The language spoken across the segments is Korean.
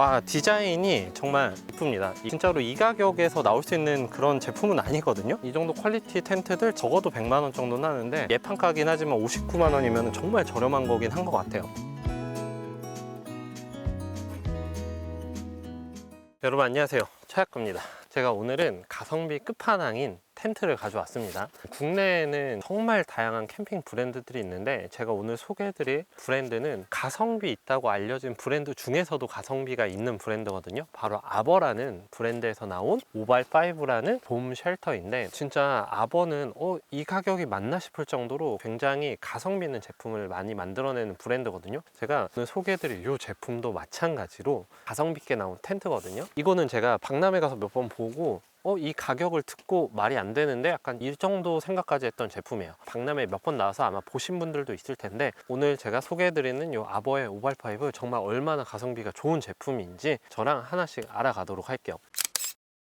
와 디자인이 정말 이쁩니다. 진짜로 이 가격에서 나올 수 있는 그런 제품은 아니거든요. 이 정도 퀄리티 텐트들 적어도 100만 원 정도는 하는데 예판가긴 하지만 59만 원이면 정말 저렴한 거긴 한 것 같아요. 여러분 안녕하세요. 최학구입니다. 제가 오늘은 가성비 끝판왕인 텐트를 가져왔습니다. 국내에는 정말 다양한 캠핑 브랜드들이 있는데 제가 오늘 소개해드릴 브랜드는 가성비 있다고 알려진 브랜드 중에서도 가성비가 있는 브랜드거든요. 바로 아버라는 브랜드에서 나온 오발5라는 봄 쉘터인데 진짜 아버는 어, 이 가격이 맞나 싶을 정도로 굉장히 가성비 있는 제품을 많이 만들어내는 브랜드거든요. 제가 오늘 소개해드릴 이 제품도 마찬가지로 가성비 있게 나온 텐트거든요. 이거는 제가 박람회 가서 몇 번 보고 어, 이 가격을 듣고 말이 안 되는데 약간 이 정도 생각까지 했던 제품이에요. 박람회 몇 번 나와서 아마 보신 분들도 있을 텐데 오늘 제가 소개해드리는 이 아버의 오발5 정말 얼마나 가성비가 좋은 제품인지 저랑 하나씩 알아가도록 할게요.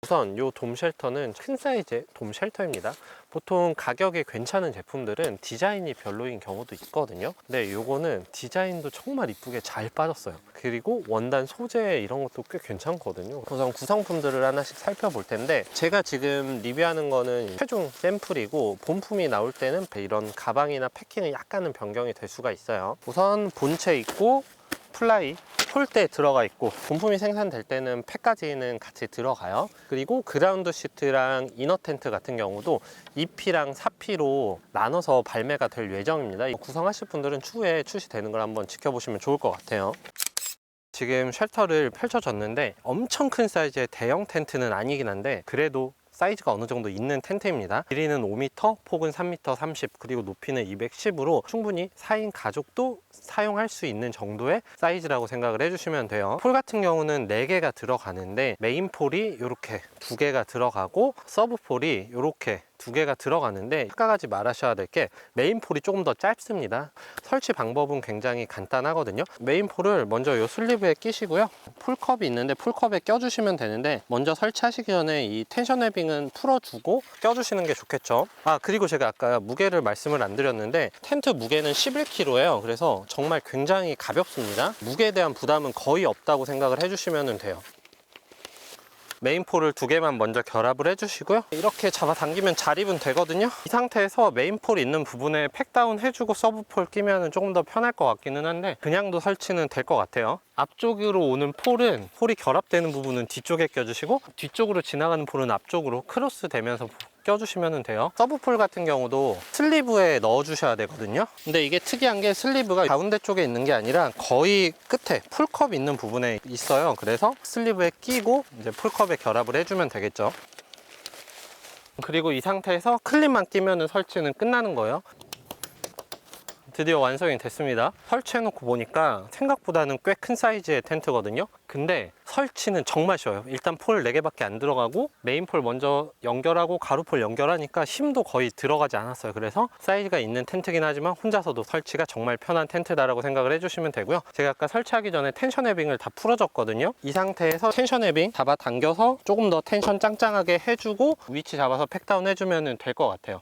우선 이 돔 쉘터는 큰 사이즈의 돔 쉘터입니다. 보통 가격이 괜찮은 제품들은 디자인이 별로인 경우도 있거든요. 근데 이거는 디자인도 정말 이쁘게 잘 빠졌어요. 그리고 원단 소재 이런 것도 꽤 괜찮거든요. 우선 구성품들을 하나씩 살펴볼 텐데 제가 지금 리뷰하는 거는 최종 샘플이고 본품이 나올 때는 이런 가방이나 패킹은 약간은 변경이 될 수가 있어요. 우선 본체 있고 플라이 폴대 들어가 있고 본품이 생산될 때는 팩까지는 같이 들어가요. 그리고 그라운드 시트랑 이너 텐트 같은 경우도 2P랑 4P로 나눠서 발매가 될 예정입니다. 구성하실 분들은 추후에 출시되는 걸 한번 지켜보시면 좋을 것 같아요. 지금 쉘터를 펼쳐졌는데 엄청 큰 사이즈의 대형 텐트는 아니긴 한데 그래도 사이즈가 어느 정도 있는 텐트입니다. 길이는 5m, 폭은 3m 30, 그리고 높이는 210으로 충분히 4인 가족도 사용할 수 있는 정도의 사이즈라고 생각을 해주시면 돼요. 폴 같은 경우는 4개가 들어가는데 메인 폴이 이렇게 2개가 들어가고 서브 폴이 이렇게 두 개가 들어가는데 한 가지 말하셔야 될 게 메인 폴이 조금 더 짧습니다. 설치 방법은 굉장히 간단하거든요. 메인 폴을 먼저 이 슬리브에 끼시고요. 폴컵이 있는데 폴컵에 껴주시면 되는데 먼저 설치하시기 전에 이 텐션 웨빙은 풀어주고 껴주시는 게 좋겠죠. 아 그리고 제가 아까 무게를 말씀을 안 드렸는데 텐트 무게는 11kg예요. 그래서 정말 굉장히 가볍습니다. 무게에 대한 부담은 거의 없다고 생각을 해주시면 돼요. 메인폴을 두 개만 먼저 결합을 해주시고요. 이렇게 잡아당기면 자립은 되거든요. 이 상태에서 메인폴 있는 부분에 팩다운 해주고 서브폴 끼면 조금 더 편할 것 같기는 한데 그냥도 설치는 될 것 같아요. 앞쪽으로 오는 폴은 폴이 결합되는 부분은 뒤쪽에 껴주시고 뒤쪽으로 지나가는 폴은 앞쪽으로 크로스 되면서 껴주시면 돼요. 서브폴 같은 경우도 슬리브에 넣어 주셔야 되거든요. 근데 이게 특이한 게 슬리브가 가운데 쪽에 있는 게 아니라 거의 끝에 풀컵 있는 부분에 있어요. 그래서 슬리브에 끼고 이제 풀컵에 결합을 해주면 되겠죠. 그리고 이 상태에서 클립만 끼면 설치는 끝나는 거예요 드디어 완성이 됐습니다. 설치해놓고 보니까 생각보다는 꽤 큰 사이즈의 텐트거든요. 근데 설치는 정말 쉬워요. 일단 폴 4개밖에 안 들어가고 메인 폴 먼저 연결하고 가루폴 연결하니까 힘도 거의 들어가지 않았어요. 그래서 사이즈가 있는 텐트긴 하지만 혼자서도 설치가 정말 편한 텐트다라고 생각을 해주시면 되고요. 제가 아까 설치하기 전에 텐션 웨빙을 다 풀어줬거든요. 이 상태에서 텐션 웨빙 잡아 당겨서 조금 더 텐션 짱짱하게 해주고 위치 잡아서 팩다운 해주면 될 것 같아요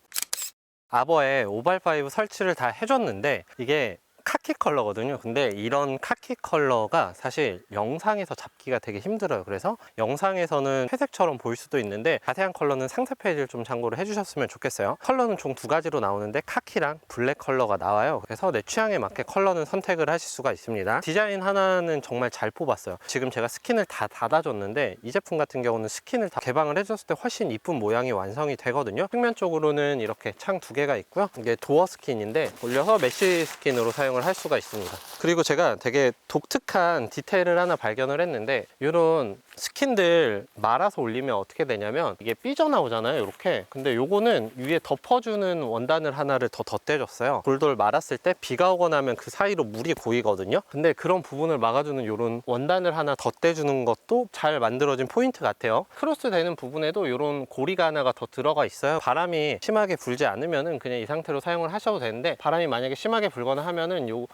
아버의 오발5 설치를 다 해줬는데 이게 카키 컬러거든요. 근데 이런 카키 컬러가 사실 영상에서 잡기가 되게 힘들어요. 그래서 영상에서는 회색처럼 보일 수도 있는데 자세한 컬러는 상세 페이지를 좀 참고를 해주셨으면 좋겠어요. 컬러는 총 두 가지로 나오는데 카키랑 블랙 컬러가 나와요. 그래서 내 취향에 맞게 컬러는 선택을 하실 수가 있습니다. 디자인 하나는 정말 잘 뽑았어요. 지금 제가 스킨을 다 닫아줬는데 이 제품 같은 경우는 스킨을 다 개방을 해줬을 때 훨씬 이쁜 모양이 완성이 되거든요. 측면 쪽으로는 이렇게 창 두 개가 있고요. 이게 도어 스킨인데 올려서 메쉬 스킨으로 사용을 할 수가 있습니다. 그리고 제가 되게 독특한 디테일을 하나 발견을 했는데 이런 스킨들 말아서 올리면 어떻게 되냐면 이게 삐져나오잖아요 이렇게. 근데 요거는 위에 덮어주는 원단을 하나를 더 덧대줬어요. 돌돌 말았을 때 비가 오거나 하면 그 사이로 물이 고이거든요. 근데 그런 부분을 막아주는 이런 원단을 하나 덧대주는 것도 잘 만들어진 포인트 같아요. 크로스 되는 부분에도 이런 고리가 하나가 더 들어가 있어요. 바람이 심하게 불지 않으면은 그냥 이 상태로 사용을 하셔도 되는데 바람이 만약에 심하게 불거나 하면은 요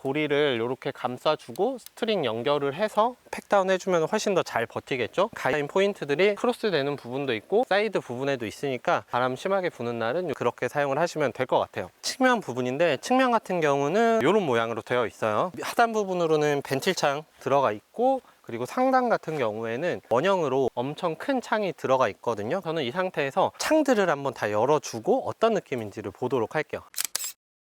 고리를 이렇게 감싸주고 스트링 연결을 해서 팩다운 해주면 훨씬 더 잘 버티겠죠 가이드 포인트들이 크로스 되는 부분도 있고 사이드 부분에도 있으니까 바람 심하게 부는 날은 그렇게 사용을 하시면 될 것 같아요 측면 부분인데 측면 같은 경우는 이런 모양으로 되어 있어요 하단 부분으로는 벤틸창 들어가 있고 그리고 상단 같은 경우에는 원형으로 엄청 큰 창이 들어가 있거든요. 저는 이 상태에서 창들을 한번 다 열어주고 어떤 느낌인지를 보도록 할게요.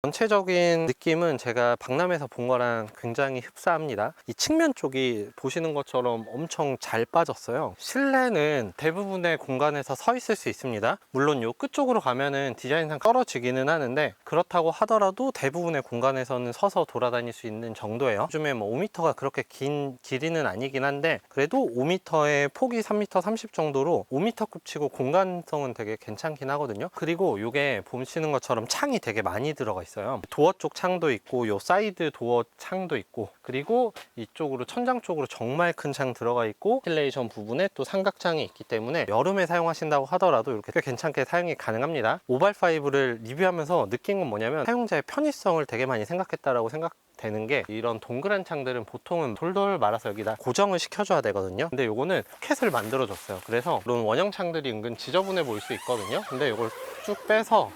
전체적인 느낌은 제가 박람회에서 본 거랑 굉장히 흡사합니다. 이 측면 쪽이 보시는 것처럼 엄청 잘 빠졌어요. 실내는 대부분의 공간에서 서 있을 수 있습니다. 물론 요 끝쪽으로 가면은 디자인상 떨어지기는 하는데 그렇다고 하더라도 대부분의 공간에서는 서서 돌아다닐 수 있는 정도예요. 요즘에 뭐 5m가 그렇게 긴 길이는 아니긴 한데 그래도 5m의 폭이 3m 30 정도로 5m급 치고 공간성은 되게 괜찮긴 하거든요. 그리고 요게 보시는 것처럼 창이 되게 많이 들어가 있어요. 도어 쪽 창도 있고 요 사이드 도어 창도 있고 그리고 이쪽으로 천장 쪽으로 정말 큰 창 들어가 있고 힐레이션 부분에 또 삼각창이 있기 때문에 여름에 사용하신다고 하더라도 이렇게 꽤 괜찮게 사용이 가능합니다. 오발5를 리뷰하면서 느낀 건 뭐냐면 사용자의 편의성을 되게 많이 생각했다라고 생각 되는 게 이런 동그란 창들은 보통은 돌돌 말아서 여기다 고정을 시켜줘야 되거든요. 근데 요거는 포켓을 만들어 줬어요. 그래서 이런 원형 창들이 은근 지저분해 보일 수 있거든요. 근데 요걸 쭉 빼서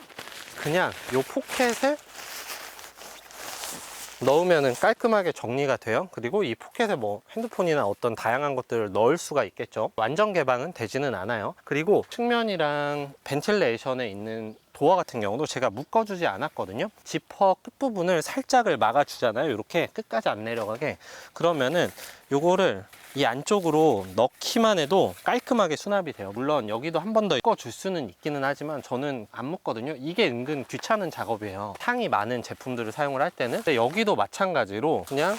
그냥 요 포켓에 넣으면은 깔끔하게 정리가 돼요. 그리고 이 포켓에 뭐 핸드폰이나 어떤 다양한 것들을 넣을 수가 있겠죠. 완전 개방은 되지는 않아요. 그리고 측면이랑 벤틸레이션에 있는 도어 같은 경우도 제가 묶어주지 않았거든요. 지퍼 끝부분을 살짝을 막아주잖아요. 이렇게 끝까지 안 내려가게. 그러면은 요거를 이 안쪽으로 넣기만 해도 깔끔하게 수납이 돼요. 물론 여기도 한 번더 묶어줄 수는 있기는 하지만 저는 안 묶거든요. 이게 은근 귀찮은 작업이에요. 탕이 많은 제품들을 사용을 할 때는. 근데 여기도 마찬가지로 그냥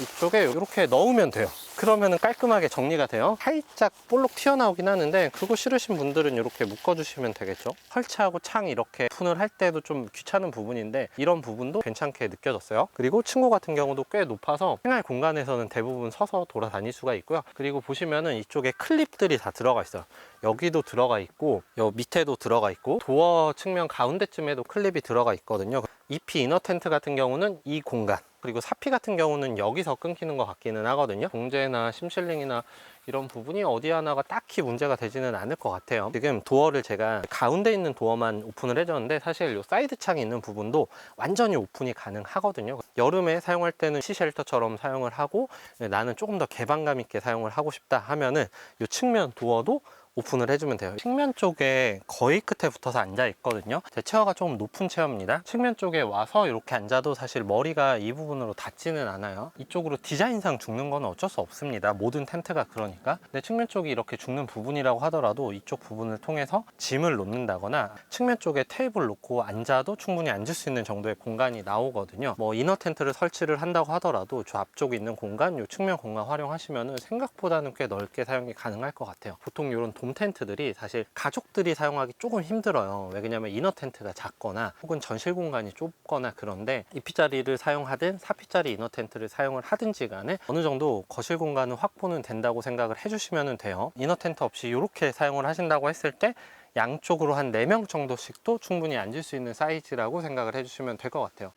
이쪽에 이렇게 넣으면 돼요. 그러면은 깔끔하게 정리가 돼요. 살짝 볼록 튀어나오긴 하는데 그거 싫으신 분들은 이렇게 묶어주시면 되겠죠. 설치하고 창 이렇게 오픈을 할 때도 좀 귀찮은 부분인데 이런 부분도 괜찮게 느껴졌어요. 그리고 층고 같은 경우도 꽤 높아서 생활 공간에서는 대부분 서서 돌아다닐 수가 있고요. 그리고 보시면은 이쪽에 클립들이 다 들어가 있어요. 여기도 들어가 있고 여 밑에도 들어가 있고 도어 측면 가운데쯤에도 클립이 들어가 있거든요. EP 이너 텐트 같은 경우는 이 공간 그리고 사피 같은 경우는 여기서 끊기는 것 같기는 하거든요. 봉제나 심실링이나 이런 부분이 어디 하나가 딱히 문제가 되지는 않을 것 같아요. 지금 도어를 제가 가운데 있는 도어만 오픈을 해줬는데 사실 이 사이드 창이 있는 부분도 완전히 오픈이 가능하거든요. 여름에 사용할 때는 시쉘터처럼 사용을 하고 네, 나는 조금 더 개방감 있게 사용을 하고 싶다 하면은 이 측면 도어도 오픈을 해주면 돼요. 측면 쪽에 거의 끝에 붙어서 앉아 있거든요. 제 체어가 조금 높은 체어입니다. 측면 쪽에 와서 이렇게 앉아도 사실 머리가 이 부분으로 닿지는 않아요. 이쪽으로 디자인상 죽는 건 어쩔 수 없습니다. 모든 텐트가 그러니까. 근데 측면 쪽이 이렇게 죽는 부분이라고 하더라도 이쪽 부분을 통해서 짐을 놓는다거나 측면 쪽에 테이블 놓고 앉아도 충분히 앉을 수 있는 정도의 공간이 나오거든요. 뭐 이너 텐트를 설치를 한다고 하더라도 저 앞쪽에 있는 공간, 요 측면 공간 활용하시면은 생각보다는 꽤 넓게 사용이 가능할 것 같아요. 보통 이런 돔 텐트들이 사실 가족들이 사용하기 조금 힘들어요. 왜 그러냐면 이너 텐트가 작거나 혹은 전실 공간이 좁거나 그런데 2피짜리를 사용하든 4피짜리 이너 텐트를 사용을 하든지 간에 어느 정도 거실 공간은 확보는 된다고 생각을 해주시면 돼요. 이너 텐트 없이 이렇게 사용을 하신다고 했을 때 양쪽으로 한 4명 정도씩도 충분히 앉을 수 있는 사이즈라고 생각을 해주시면 될 것 같아요.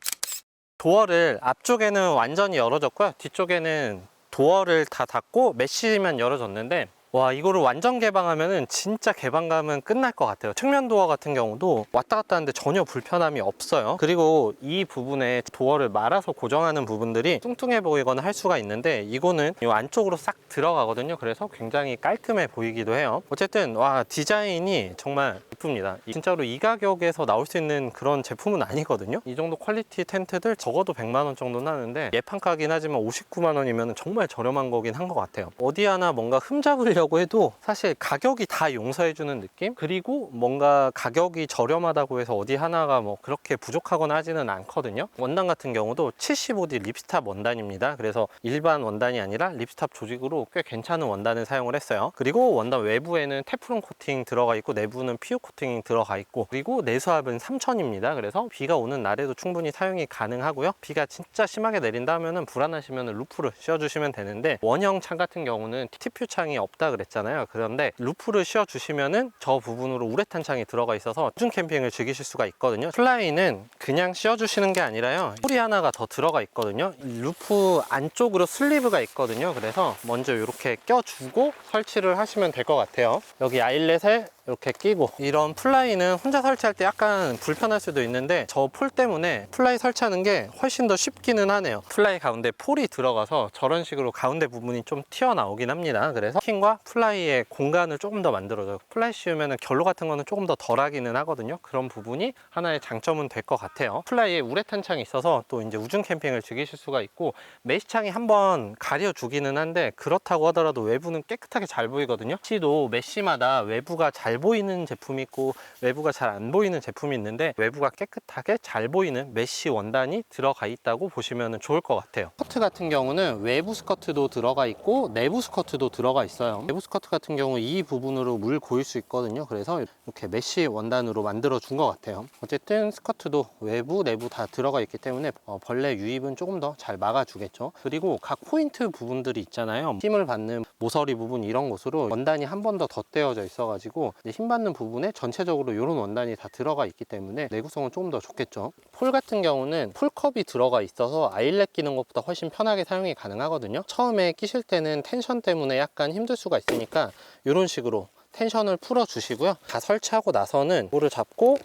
도어를 앞쪽에는 완전히 열어졌고요. 뒤쪽에는 도어를 다 닫고 메쉬만 열어줬는데 와 이거를 완전 개방하면은 진짜 개방감은 끝날 것 같아요. 측면 도어 같은 경우도 왔다 갔다 하는데 전혀 불편함이 없어요. 그리고 이 부분에 도어를 말아서 고정하는 부분들이 뚱뚱해 보이거나 할 수가 있는데 이거는 이 안쪽으로 싹 들어가거든요. 그래서 굉장히 깔끔해 보이기도 해요. 어쨌든 와 디자인이 정말 이쁩니다. 진짜로 이 가격에서 나올 수 있는 그런 제품은 아니거든요. 이 정도 퀄리티 텐트들 적어도 100만 원 정도는 하는데 예판가긴 하지만 59만 원이면 정말 저렴한 거긴 한 것 같아요. 어디 하나 뭔가 흠잡으려고 해도 사실 가격이 다 용서해주는 느낌? 그리고 뭔가 가격이 저렴하다고 해서 어디 하나가 뭐 그렇게 부족하거나 하지는 않거든요. 원단 같은 경우도 75D 립스탑 원단입니다. 그래서 일반 원단이 아니라 립스탑 조직으로 꽤 괜찮은 원단을 사용을 했어요. 그리고 원단 외부에는 테프론 코팅 들어가 있고 내부는 피오 코팅이 들어가 있고 그리고 내수압은 3000입니다. 그래서 비가 오는 날에도 충분히 사용이 가능하고요. 비가 진짜 심하게 내린다 하면은 불안하시면 루프를 씌워주시면 되는데 원형 창 같은 경우는 TPU 창이 없다 그랬잖아요. 그런데 루프를 씌워 주시면은 저 부분으로 우레탄 창이 들어가 있어서 중 캠핑을 즐기실 수가 있거든요. 플라이는 그냥 씌워 주시는 게 아니라요. 홀이 하나가 더 들어가 있거든요. 이 루프 안쪽으로 슬리브가 있거든요. 그래서 먼저 이렇게 껴주고 설치를 하시면 될 것 같아요. 여기 아일렛에 이렇게 끼고. 이런 플라이는 혼자 설치할 때 약간 불편할 수도 있는데 저 폴 때문에 플라이 설치하는 게 훨씬 더 쉽기는 하네요. 플라이 가운데 폴이 들어가서 저런 식으로 가운데 부분이 좀 튀어나오긴 합니다. 그래서 킹과 플라이의 공간을 조금 더 만들어줘요 플라이 씌우면 결로 같은 거는 조금 더 덜하기는 하거든요. 그런 부분이 하나의 장점은 될 것 같아요. 플라이에 우레탄 창이 있어서 또 이제 우중 캠핑을 즐기실 수가 있고 메시 창이 한번 가려주기는 한데 그렇다고 하더라도 외부는 깨끗하게 잘 보이거든요. 시도 메시마다 외부가 잘 보이는 제품이 있고 외부가 잘 안 보이는 제품이 있는데 외부가 깨끗하게 잘 보이는 메쉬 원단이 들어가 있다고 보시면 좋을 것 같아요. 스커트 같은 경우는 외부 스커트도 들어가 있고 내부 스커트도 들어가 있어요. 내부 스커트 같은 경우 이 부분으로 물 고일 수 있거든요. 그래서 이렇게 메쉬 원단으로 만들어 준 것 같아요. 어쨌든 스커트도 외부 내부 다 들어가 있기 때문에 어, 벌레 유입은 조금 더 잘 막아주겠죠. 그리고 각 포인트 부분들이 있잖아요. 힘을 받는 모서리 부분 이런 곳으로 원단이 한 번 더 덧대어져 있어 가지고 힘 받는 부분에 전체적으로 이런 원단이 다 들어가 있기 때문에 내구성은 조금 더 좋겠죠. 폴 같은 경우는 폴컵이 들어가 있어서 아일렛 끼는 것보다 훨씬 편하게 사용이 가능하거든요. 처음에 끼실 때는 텐션 때문에 약간 힘들 수가 있으니까 이런 식으로 텐션을 풀어 주시고요. 다 설치하고 나서는 볼을 잡고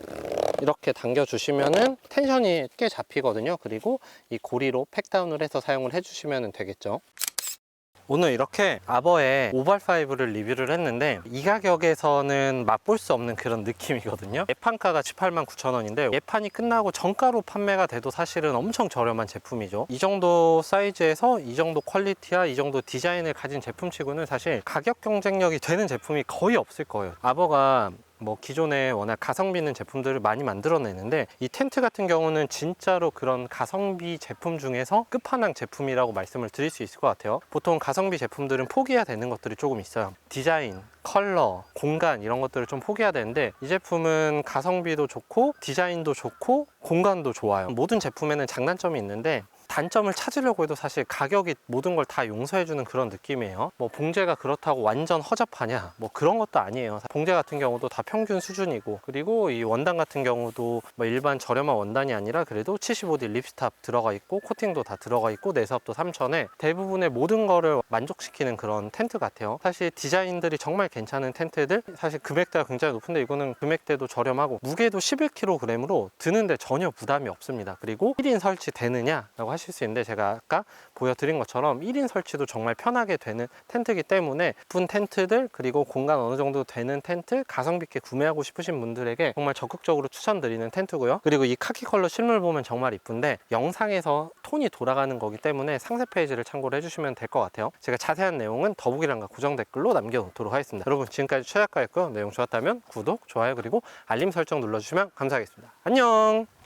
이렇게 당겨 주시면은 텐션이 꽤 잡히거든요. 그리고 이 고리로 팩다운을 해서 사용을 해 주시면 되겠죠 오늘 이렇게 아버의 오발5를 리뷰를 했는데 이 가격에서는 맛볼 수 없는 그런 느낌이거든요. 예판가가 18만 9천 원인데 예판이 끝나고 정가로 판매가 돼도 사실은 엄청 저렴한 제품이죠. 이 정도 사이즈에서 이 정도 퀄리티와 이 정도 디자인을 가진 제품치고는 사실 가격 경쟁력이 되는 제품이 거의 없을 거예요. 아버가 뭐 기존에 워낙 가성비 있는 제품들을 많이 만들어내는데 이 텐트 같은 경우는 진짜로 그런 가성비 제품 중에서 끝판왕 제품이라고 말씀을 드릴 수 있을 것 같아요. 보통 가성비 제품들은 포기해야 되는 것들이 조금 있어요. 디자인 컬러, 공간 이런 것들을 좀 포기해야 되는데 이 제품은 가성비도 좋고 디자인도 좋고 공간도 좋아요. 모든 제품에는 장단점이 있는데 단점을 찾으려고 해도 사실 가격이 모든 걸 다 용서해주는 그런 느낌이에요. 뭐 봉제가 그렇다고 완전 허접하냐? 뭐 그런 것도 아니에요. 봉제 같은 경우도 다 평균 수준이고 그리고 이 원단 같은 경우도 뭐 일반 저렴한 원단이 아니라 그래도 75D 립스탑 들어가 있고 코팅도 다 들어가 있고 내수압도 3천에 대부분의 모든 거를 만족시키는 그런 텐트 같아요. 사실 디자인들이 정말 괜찮은 텐트들 사실 금액대가 굉장히 높은데 이거는 금액대도 저렴하고 무게도 11kg으로 드는데 전혀 부담이 없습니다. 그리고 1인 설치 되느냐라고 하실 수 있는데 제가 아까 보여드린 것처럼 1인 설치도 정말 편하게 되는 텐트이기 때문에 예쁜 텐트들 그리고 공간 어느 정도 되는 텐트 가성비 있게 구매하고 싶으신 분들에게 정말 적극적으로 추천드리는 텐트고요. 그리고 이 카키 컬러 실물 보면 정말 이쁜데 영상에서 톤이 돌아가는 거기 때문에 상세 페이지를 참고를 해주시면 될 것 같아요. 제가 자세한 내용은 더보기란과 고정 댓글로 남겨놓도록 하겠습니다. 여러분 지금까지 최작가였고요. 내용 좋았다면 구독, 좋아요 그리고 알림 설정 눌러주시면 감사하겠습니다. 안녕!